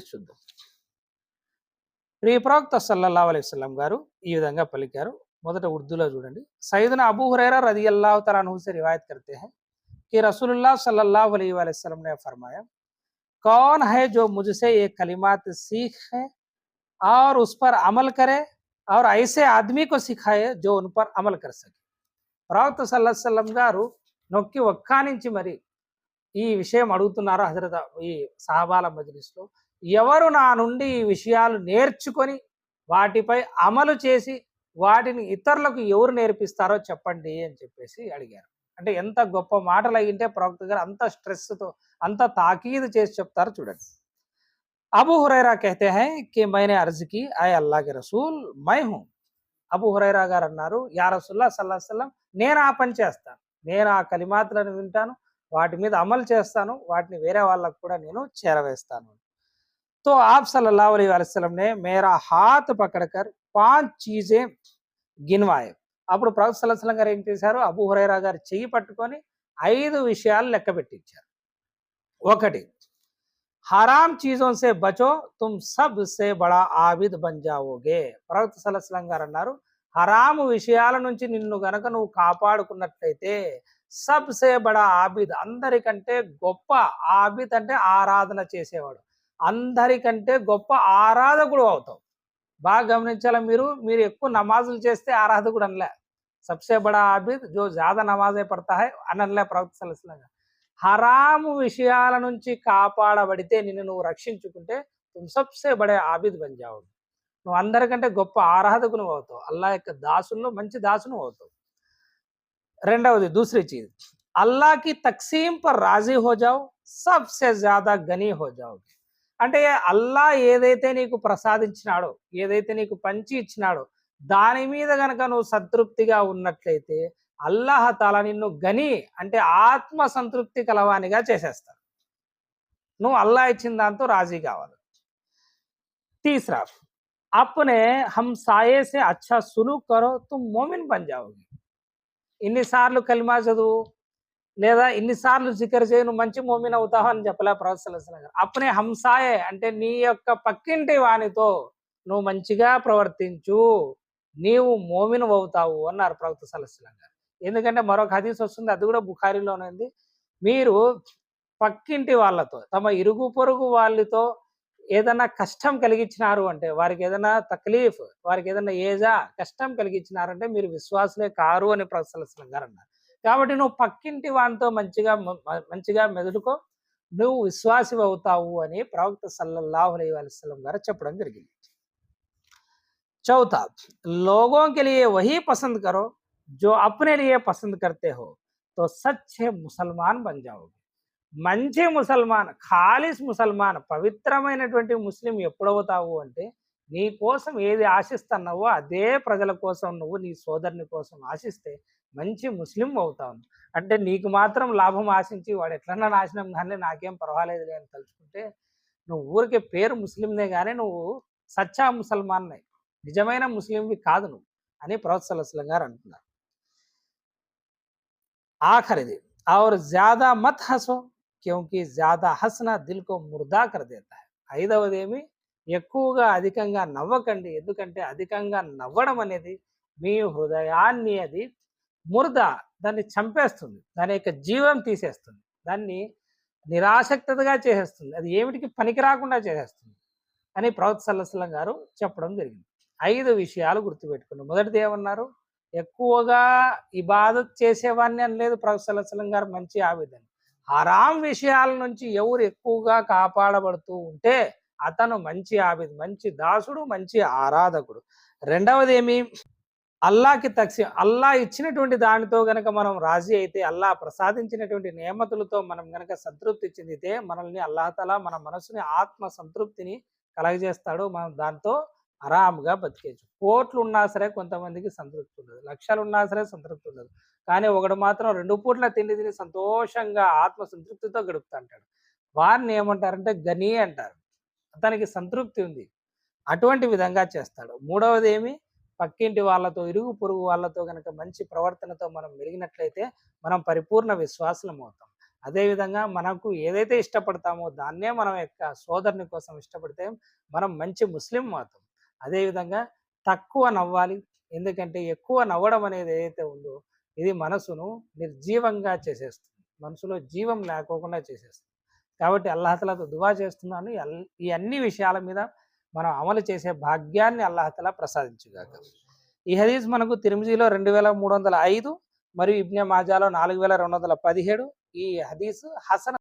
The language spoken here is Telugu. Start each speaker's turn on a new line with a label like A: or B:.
A: చూద్దాం ప్రియ ప్రవక్త సల్లల్లాహు అలైహి వసల్లం గారు ఈ విధంగా పలికారు మొదట ఉర్దూలో చూడండి సైదున అబూ హురైరా రది అల్లాహ్ తలాను से रिवायत करते हैं कि रसूलुल्लाह सल्लल्लाहु अलैहि वसल्लम ने फरमाया कौन है जो मुझसे ये कलिमात सीख है और उस पर अमल करे और ऐसे आदमी को सिखाए जो उन पर अमल कर सके ప్రవక్త సల్లాహం గారు నొక్కి ఒక్కానించి మరి ఈ విషయం అడుగుతున్నారు హజరత్ ఈ సహబాల మజ్లిస్లో ఎవరు నా నుండి ఈ విషయాలు నేర్చుకొని వాటిపై అమలు చేసి వాటిని ఇతరులకు ఎవరు నేర్పిస్తారో చెప్పండి అని చెప్పేసి అడిగారు. అంటే ఎంత గొప్ప మాటలు అయ్యింటే ప్రవక్త గారు అంత స్ట్రెస్తో అంత తాకీదు చేసి చెప్తారు చూడండి. అబు హురైరా కహతే హై కే మైనే అర్జ్కి ఐ అల్లాహ్ రసూల్ మై హూ అబు హురైరా గారు అన్నారు యా సల్లా సల్లాం నేను ఆ పని చేస్తాను. నేను ఆ కలిమాతలను వింటాను వాటి మీద అమలు చేస్తాను వాటిని వేరే వాళ్ళకు కూడా నేను చేరవేస్తాను. तो आप सल्लल्लाहु अलैहि वसल्लम ने मेरा हाथ पकड़कर पांच चीजें గిన్వాయే అప్పుడు ప్రవక్త సల్లాహం గారు ఏం చేశారు అబూ హురైరా గారు చెయ్యి పట్టుకొని ఐదు విషయాలు లెక్క పెట్టించారు ఒకటి హరాం చీజోं से బచో తుమ్ సబ్ సే బడా ఆబిద్ బన్ జావోగే ప్రవక్త సల్లాహం గారు అన్నారు హరాము విషయాల నుంచి నిన్ను గనక నువ్వు కాపాడుకున్నట్లయితే సబ్ సే బడా ఆబిద్ అందరికంటే గొప్ప ఆబిద్ అంటే ఆరాధన చేసేవాడు అందరికంటే గొప్ప ఆరాధకుడు అవుతావు. బాగా గమనించాల మీరు? మీరు ఎక్కువ నమాజులు చేస్తే ఆరాధకుడు అనలే. సబ్సే బడా ఆబిద్ జో జాదా నమాజే పడతా హై అనలే ప్రవక్త సలస్లాగా హరాము విషయాల నుంచి కాపాడబడితే నిన్ను నువ్వు రక్షించుకుంటే నువ్వు సబ్సే బడే ఆబిద్ బన్ నువ్వు అందరికంటే గొప్ప ఆరాధకును అవుతావు. అల్లా యొక్క దాసుల్లో మంచి దాసును అవుతావు. రెండవది దూసరి చీజ్. అల్లాకి తక్సీం పర్ రాజీ హో జావు సబ్సే జ్యాదా గనీ హోజావు అంటే అల్లా ఏదైతే నీకు ప్రసాదించినాడో ఏదైతే నీకు పంచి ఇచ్చినాడో దాని మీద గనక నువ్వు సంతృప్తిగా ఉన్నట్లయితే అల్లాహ తాలా నిన్ను గని అంటే ఆత్మ సంతృప్తి కలవానిగా చేసేస్తాడు. నువ్వు అల్లా ఇచ్చిన దాంతో రాజీ కావాలి. తీసరా అప్పునే హం సాయే సే అచ్చా సులూక్ కరో తు మోమిన్ బన్ జాओगे ఇన్నిసార్లు కలిమా చదువు? లేదా ఇన్నిసార్లు జికర్ చేయి నువ్వు మంచి మోమిన్ అవుతావు అని చెప్పలే ప్రొఫెసర్ గారు. అప్పునే హంసాయే అంటే నీ యొక్క పక్కింటి వానితో నువ్వు మంచిగా ప్రవర్తించు నీవు మోమిన్ అవుతావు అన్నారు ప్రవక్త సలస్లం గారు. ఎందుకంటే మరొక హదీస్ వస్తుంది అది కూడా బుఖారీలోనే ఉంది. మీరు పక్కింటి వాళ్ళతో తమ ఇరుగు పొరుగు వాళ్ళతో ఏదైనా కష్టం కలిగించినారు అంటే వారికి ఏదైనా తక్లీఫ్ వారికి ఏదైనా ఏజా కష్టం కలిగించినారంటే మీరు విశ్వాసులే కారు అని ప్రొఫెసర్ గారు అన్నారు. కాబట్టి నువ్వు పక్కింటి వానితో మంచిగా మ- మ- మంచిగా మెదులుకో నువ్వు విశ్వాసి అవుతావు అని ప్రవక్త సల్లల్లాహు अलैहि वसल्लम గారు చెప్పడం జరిగింది चौथा लोगों के लिए वही पसंद करो जो अपने लिए पसंद करते हो तो सच्चे मुसलमान बन जाओगे మంచి ముసల్మాన్ ఖాలిస్ ముసల్మాన్ పవిత్రమైనటువంటి ముస్లిం ఎప్పుడవుతావు అంటే నీ కోసం ఏది ఆశిస్తున్నావో అదే ప్రజల కోసం నువ్వు నీ సోదరుని కోసం ఆశిస్తే మంచి ముస్లిం అవుతావు అంటే నీకు మాత్రం లాభం ఆశించి వాడు ఎట్లన్నా నాశనం కానీ నాకేం పర్వాలేదులే అని తలుచుకుంటే నువ్వు ఊరికే పేరు ముస్లింనే కానీ నువ్వు సచ్చా ముసల్మాన్నే నిజమైన ముస్లింవి కాదు నువ్వు అని ప్రవత్సలస్లం గారు అంటున్నారు ఆఖరిది और ज्यादा मत हंसो क्योंकि ज्यादा हंसना दिल को मुर्दा कर देता है ఐదవదేమి ఎక్కువగా అధికంగా నవ్వకండి. ఎందుకంటే అధికంగా నవ్వడం అనేది మీ హృదయాన్ని అది మురద దాన్ని చంపేస్తుంది. దాని యొక్క జీవం తీసేస్తుంది. దాన్ని నిరాసక్తగా చేసేస్తుంది. అది ఏమిటికి పనికి రాకుండా చేసేస్తుంది అని ప్రవత్ సల్లసలం గారు చెప్పడం జరిగింది. ఐదు విషయాలు గుర్తుపెట్టుకోండి. మొదటిది ఏమన్నారు? ఎక్కువగా ఇబాదత్ చేసేవాడిని అని లేదు ప్రవత్ సల్లసలం గారు. మంచి ఆవేదన. హరాం విషయాల నుంచి ఎవరు ఎక్కువగా కాపాడబడుతూ ఉంటే అతను మంచి ఆబిద్ మంచి దాసుడు మంచి ఆరాధకుడు. రెండవది ఏమి అల్లాకి తక్సి అల్లా ఇచ్చినటువంటి దానితో గనక మనం రాజీ అయితే అల్లా ప్రసాదించినటువంటి నియమతులతో మనం గనక సంతృప్తి చెందితే మనల్ని అల్లాహతలా మన మనసుని ఆత్మ సంతృప్తిని కలగజేస్తాడు. మనం దాంతో ఆరాముగా బతికేయచ్చు. కోట్లు ఉన్నా సరే కొంతమందికి సంతృప్తి ఉండదు. లక్షలు ఉన్నా సరే సంతృప్తి ఉండదు. కానీ ఒకడు మాత్రం రెండు పూట్ల తిండి తిని సంతోషంగా ఆత్మ సంతృప్తితో గడుపుతా అంటాడు. వారిని ఏమంటారంటే గని అంటారు. అతనికి సంతృప్తి ఉంది. అటువంటి విధంగా చేస్తాడు. మూడవది ఏమి? పక్కింటి వాళ్ళతో ఇరుగు పొరుగు వాళ్ళతో కనుక మంచి ప్రవర్తనతో మనం మెరిగినట్లయితే మనం పరిపూర్ణ విశ్వాసం అవుతాం అదేవిధంగా మనకు ఏదైతే ఇష్టపడతామో దాన్నే మనం యొక్క సోదరుని కోసం ఇష్టపడితే మనం మంచి ముస్లిం అవుతాం. అదేవిధంగా తక్కువ నవ్వాలి ఎందుకంటే ఎక్కువ నవ్వడం అనేది ఏదైతే ఉందో ఇది మనసును నిర్జీవంగా చేసేస్తుంది. మనసులో జీవం లేకోకుండా చేసేస్తుంది. కాబట్టి అల్లహతలతో దువా చేస్తున్నాను. ఈ అన్ని విషయాల మీద మనం అమలు చేసే భాగ్యాన్ని అల్లహతల ప్రసాదించుగాక. ఈ హదీస్ మనకు తిరుమిజీలో రెండు వేల మూడు వందల ఐదు మరియు ఇబ్నే మాజాలో నాలుగు వేల రెండు వందల పదిహేడు. ఈ హదీస్ హసన్